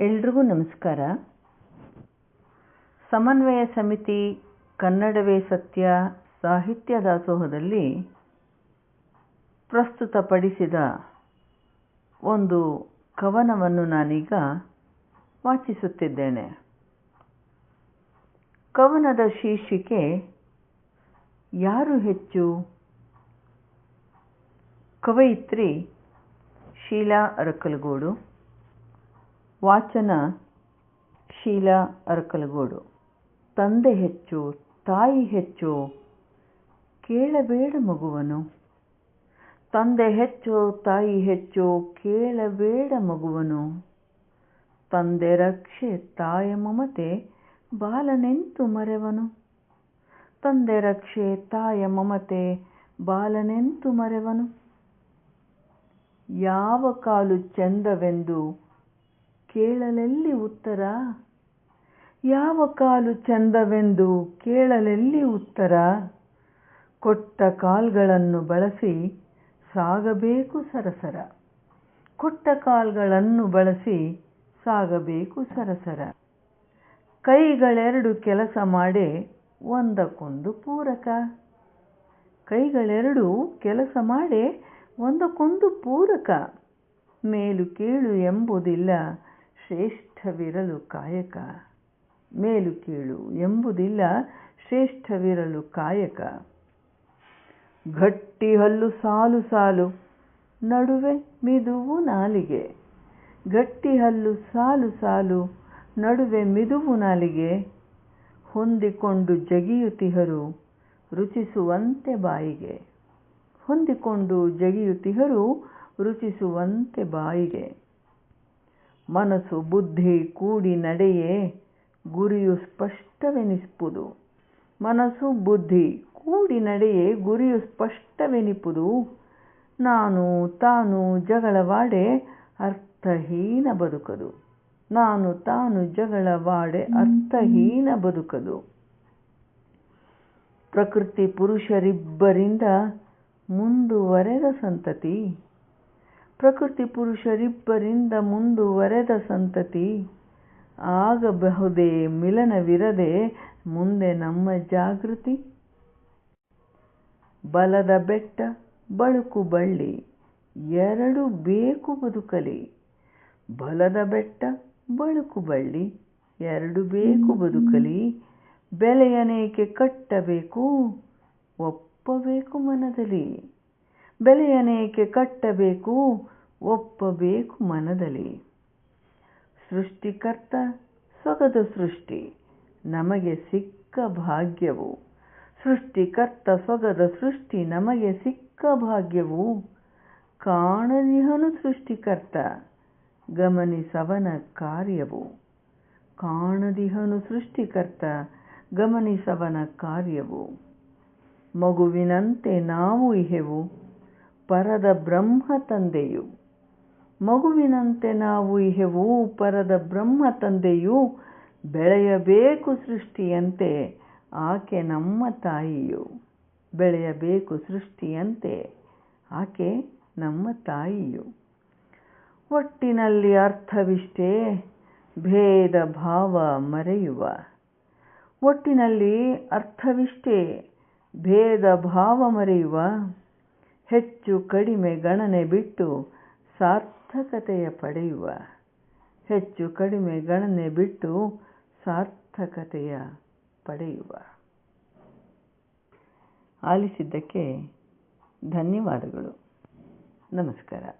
ಎಲ್ರಿಗೂ ನಮಸ್ಕಾರ. ಸಮನ್ವಯ ಸಮಿತಿ ಕನ್ನಡವೇ ಸತ್ಯ ಸಾಹಿತ್ಯ ದಾಸೋಹದಲ್ಲಿ ಪ್ರಸ್ತುತಪಡಿಸಿದ ಒಂದು ಕವನವನ್ನು ನಾನೀಗ ವಾಚಿಸುತ್ತಿದ್ದೇನೆ. ಕವನದ ಶೀರ್ಷಿಕೆ, ಯಾರು ಹೆಚ್ಚು? ಕವಯಿತ್ರಿ ಶೀಲಾ ಅರಕಲಗೂಡು. ವಾಚನ ಶೀಲಾ ಅರಕಲಗೋಡು. ತಂದೆ ಹೆಚ್ಚು, ತಾಯಿ ಹೆಚ್ಚು, ಕೇಳಬೇಡ ಮಗುವನು. ತಂದೆ ಹೆಚ್ಚು, ತಾಯಿ ಹೆಚ್ಚು, ಕೇಳಬೇಡ ಮಗುವನು. ತಂದೆ ರಕ್ಷೆ, ತಾಯ ಮಮತೆ, ಬಾಲನೆಂತು ಮರೆವನು. ತಂದೆ ರಕ್ಷೆ, ತಾಯ ಮಮತೆ, ಬಾಲನೆಂತು ಮರೆವನು. ಯಾವ ಕಾಲು ಚೆಂದವೆಂದು ಕೇಳಲೆಲ್ಲಿ ಉತ್ತರ? ಯಾವ ಕಾಲು ಚಂದವೆಂದು ಕೇಳಲೆಲ್ಲಿ ಉತ್ತರ? ಕೊಟ್ಟ ಕಾಲ್ಗಳನ್ನು ಬಳಸಿ ಸಾಗಬೇಕು ಸರಸರ. ಕೊಟ್ಟ ಕಾಲ್ಗಳನ್ನು ಬಳಸಿ ಸಾಗಬೇಕು ಸರಸರ. ಕೈಗಳೆರಡು ಕೆಲಸ ಮಾಡಿ ಒಂದಕ್ಕೊಂದು ಪೂರಕ. ಕೈಗಳೆರಡು ಕೆಲಸ ಮಾಡಿ ಒಂದಕ್ಕೊಂದು ಪೂರಕ. ಮೇಲು ಕೀಳು ಎಂಬುದಿಲ್ಲ. ಶ್ರೇಷ್ಠವಿರಲು ಕಾಯಕ? ಮೇಲು ಕೀಳು, ಎಂಬುದಿಲ್ಲ ಶ್ರೇಷ್ಠವಿರಲು ಕಾಯಕ. ಗಟ್ಟಿ ಹಲ್ಲು ಸಾಲು ಸಾಲು, ನಡುವೆ ಮಿದುವು ನಾಲಿಗೆ. ಗಟ್ಟಿ ಹಲ್ಲು ಸಾಲು ಸಾಲು, ನಡುವೆ ಮಿದುವು ನಾಲಿಗೆ. ಹೊಂದಿಕೊಂಡು ಜಗಿಯುತಿಹರು ರುಚಿಸುವಂತೆ ಬಾಯಿಗೆ. ಹೊಂದಿಕೊಂಡು ಜಗಿಯುತಿಹರು ರುಚಿಸುವಂತೆ ಬಾಯಿಗೆ. ಮನಸ್ಸು ಬುದ್ಧಿ ಕೂಡಿ ನಡೆಯೇ ಗುರಿಯು ಸ್ಪಷ್ಟವೆನಿಸುವುದು ಮನಸ್ಸು ಬುದ್ಧಿ ಕೂಡಿ ನಡೆಯೇ ಗುರಿಯು ಸ್ಪಷ್ಟವೆನಿಪುದು. ನಾನು ತಾನು ಜಗಳವಾಡೆ ಅರ್ಥಹೀನ ಬದುಕದು. ನಾನು ತಾನು ಜಗಳವಾಡೆ ಅರ್ಥಹೀನ ಬದುಕದು. ಪ್ರಕೃತಿ ಪುರುಷರಿಬ್ಬರಿಂದ ಮುಂದುವರೆದ ಸಂತತಿ. ಪ್ರಕೃತಿ ಪುರುಷರಿಬ್ಬರಿಂದ ಮುಂದುವರೆದ ಸಂತತಿ. ಆಗಬಹುದೇ ಮಿಲನವಿರದೆ ಮುಂದೆ ನಮ್ಮ ಜಾಗೃತಿ. ಬಲದ ಬೆಟ್ಟ, ಬಳುಕು ಬಳ್ಳಿ, ಎರಡು ಬೇಕು ಬದುಕಲಿ. ಬಲದ ಬೆಟ್ಟ, ಬಳುಕು ಬಳ್ಳಿ, ಎರಡು ಬೇಕು ಬದುಕಲಿ. ಬೆಲೆಯನೇಕೆ ಕಟ್ಟಬೇಕು, ಒಪ್ಪಬೇಕು ಮನದಲ್ಲಿ. ಬೆಲೆಯನೇಕೆ ಕಟ್ಟಬೇಕು? ಒಪ್ಪಬೇಕು ಮನದಲ್ಲಿ. ಸೃಷ್ಟಿಕರ್ತ ಸೊಗದ ಸೃಷ್ಟಿ, ನಮಗೆ ಸಿಕ್ಕ ಭಾಗ್ಯವು. ಸೃಷ್ಟಿಕರ್ತ ಸೊಗದ ಸೃಷ್ಟಿ, ನಮಗೆ ಸಿಕ್ಕ ಭಾಗ್ಯವು. ಕಾಣದಿಹನು ಸೃಷ್ಟಿಕರ್ತ, ಗಮನಿಸವನ ಕಾರ್ಯವು. ಕಾಣದಿಹನು ಸೃಷ್ಟಿಕರ್ತ, ಗಮನಿಸವನ ಕಾರ್ಯವು. ಮಗುವಿನಂತೆ ನಾವು ಇಹೆವು. ಪರದ ಬ್ರಹ್ಮ ತಂದೆಯು. ಮಗುವಿನಂತೆ ನಾವು ಇಹೆವು ಪರದ ಬ್ರಹ್ಮ ತಂದೆಯು, ಬೆಳೆಯಬೇಕು ಸೃಷ್ಟಿಯಂತೆ ಆಕೆ ನಮ್ಮ ತಾಯಿಯು. ಬೆಳೆಯಬೇಕು ಸೃಷ್ಟಿಯಂತೆ ಆಕೆ ನಮ್ಮ ತಾಯಿಯು. ಒಟ್ಟಿನಲ್ಲಿ ಅರ್ಥವಿಷ್ಟೇ, ಭೇದ ಭಾವ ಮರೆಯುವ. ಒಟ್ಟಿನಲ್ಲಿ ಅರ್ಥವಿಷ್ಟೇ, ಭೇದ ಭಾವ ಮರೆಯುವ. ಹೆಚ್ಚು ಕಡಿಮೆ ಗಣನೆ ಬಿಟ್ಟು ಸಾರ್ಥಕತೆಯ ಪಡೆಯುವ, ಹೆಚ್ಚು ಕಡಿಮೆ ಗಣನೆ ಬಿಟ್ಟು ಸಾರ್ಥಕತೆಯ ಪಡೆಯುವ. ಆಲಿಸಿದ್ದಕ್ಕೆ ಧನ್ಯವಾದಗಳು. ನಮಸ್ಕಾರ.